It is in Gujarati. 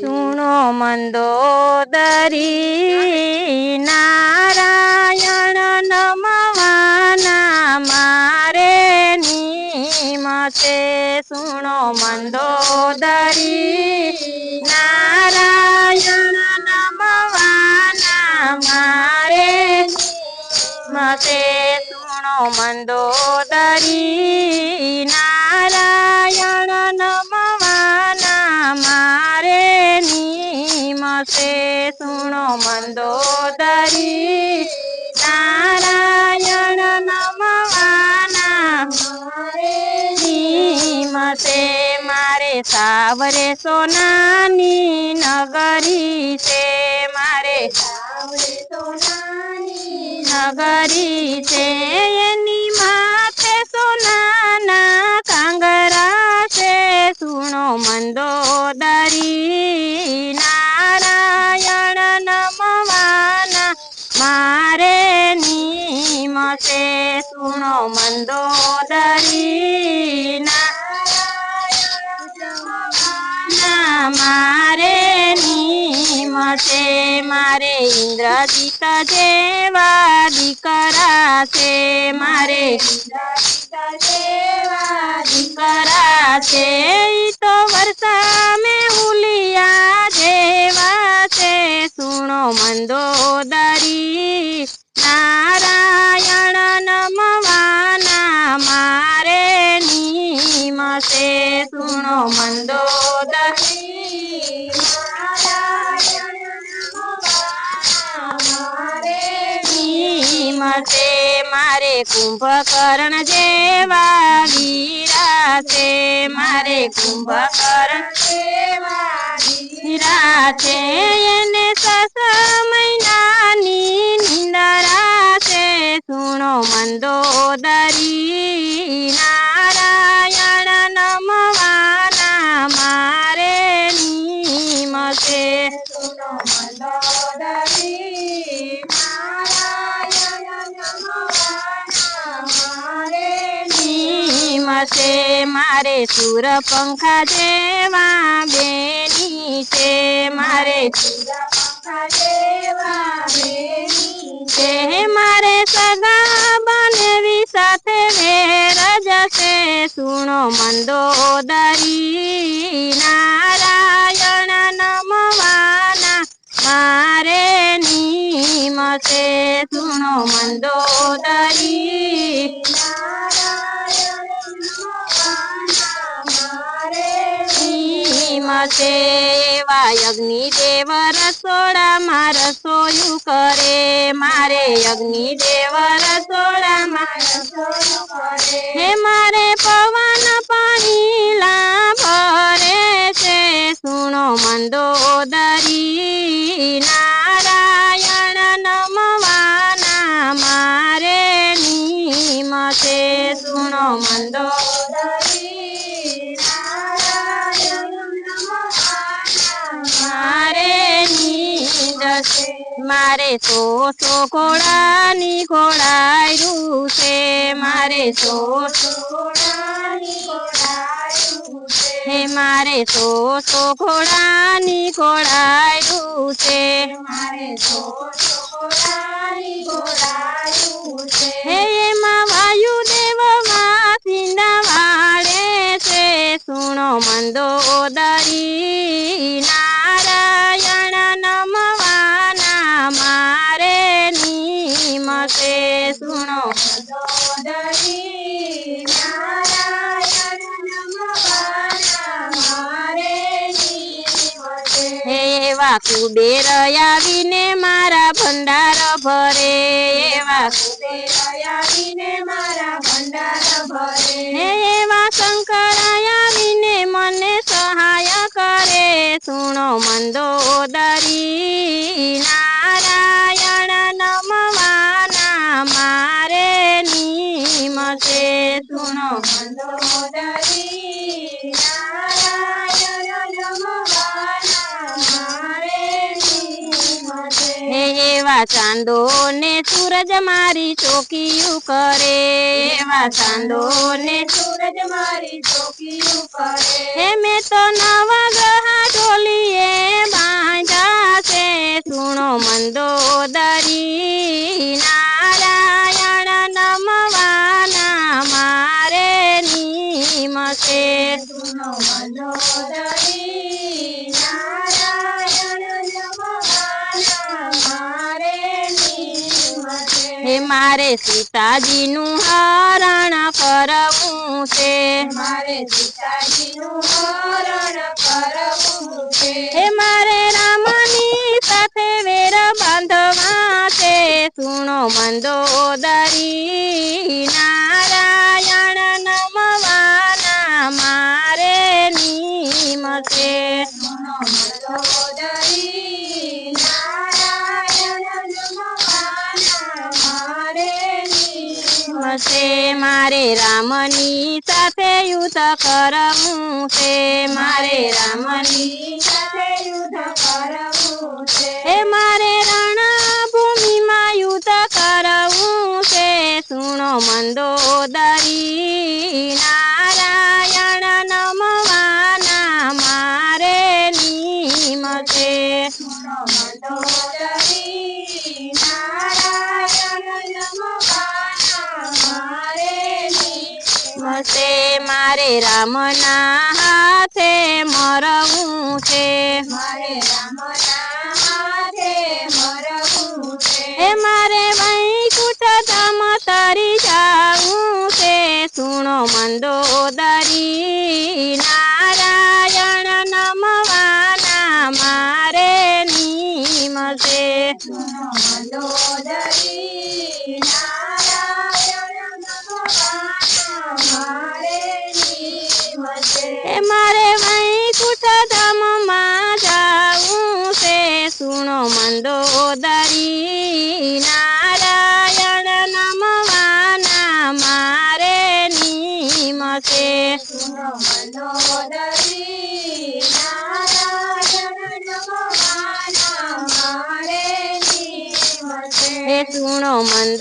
સુણો મંદોદરી, નારાયણ નમવાના મારે નિમતે સુણો મંદોદરી, નારાયણ નમવાના મારે મતે સુણો મંદોદરી નારાયણ સુણો મંદોદરી. નારાયણ નમવાના. મારે નિમસે મારે સાવરે સોનાની નગરી છે. મારે સાવરે સોનાની નગરી છે. એની માથે સોનાના સુણો મંદોદરી ના મારે નિમસે મારે ઇન્દ્રજીત જેવા દીકરા છે મારે દીકરા છે નિમસે સુણો મંદોદરી નિમસે મારે કુંભકર્ણ જેવા વીરા છે. મારે કુંભકર્ણ જેવા વીરા છે. એને સસ મહિનાની નિંદરા છે. સુણો મંદોદરી નારાયણ મંદોદરી નિમસે મારે સુર પંખા દેવા બેની છે. મારે છે. મારે સગા બનવી સાથે વેર જશે સુણો મંદોદરી, નારાયણ નમવાના. મારે નિમસે સુણો મંદોદરી નિમસે એવા અગ્નિદેવ રસોડામાં રસોયું કરે. મારે અગ્નિદેવ રસોડામાં રસોયું કરે. હે મારે પવન પાણી છે સુણો મંદોદરી, નારાયણ નમવાના મારે નિમસે સુણો મંદોદરી મારે નીંદશે મારે સો સો કોળાય રૂ છે મારે સો સો છે હે મારે સો સો ઘોડાની ઘોડાયું છે મારે સો સો ઘોડાની એવા કુબેર આવીને મારા ભંડાર ભરે એવા કુબેર આવીને મારા ભંડાર ભરે. એવા શંકર આવીને મને સહાય કરે, સુણો મંદોદરી નારાયણ નમવાના મારે નિમશે સુણો મંદોદરી નારાયણ એવા ચાંદો ને સૂરજ મારી ચોકીયું કરે. એવા ચાંદો ને સૂરજ મારી ચોકીયું કરે. હે મેં તો નવા ગ્રહ ઢોલીએ બાંધા છે સુણો મંદોદરી. નારાયણ નમવાના મારે નીમ છે. સુણો મંદોદરી. મારે સીતાજીનું હરણ કરવું છે. મારે સીતાજીનું હરણ કરવું છે. હે મારે રામની સાથે વેર બાંધવા છે. સુણો મંદોદરી નારાયણ નમવાના મારે નિમશે સુણો મંદોદરી નિમશે મારે રામની સાથે યુદ્ધ કરવું છે. મારે રામની સાથે યુદ્ધ કરવું છે. એ મારે રણભૂમિમાં યુદ્ધ કરવું છે. સુણો મંદોદરી મારે રામના હાથે મરવું છે. મારે રામના હાથે મરવું છે. હે મારે વૈકુંઠ ધામ તરી જાવું છે. સુણો મંદોદરી નારાયણ નમવાના મારે નિમશે સુણો મંદોદરી મંદોદરી નારાયણ નમવાના મારે નિમશે સુણો મંદોદરી નારાયણ નમવાના મારે નારાયણ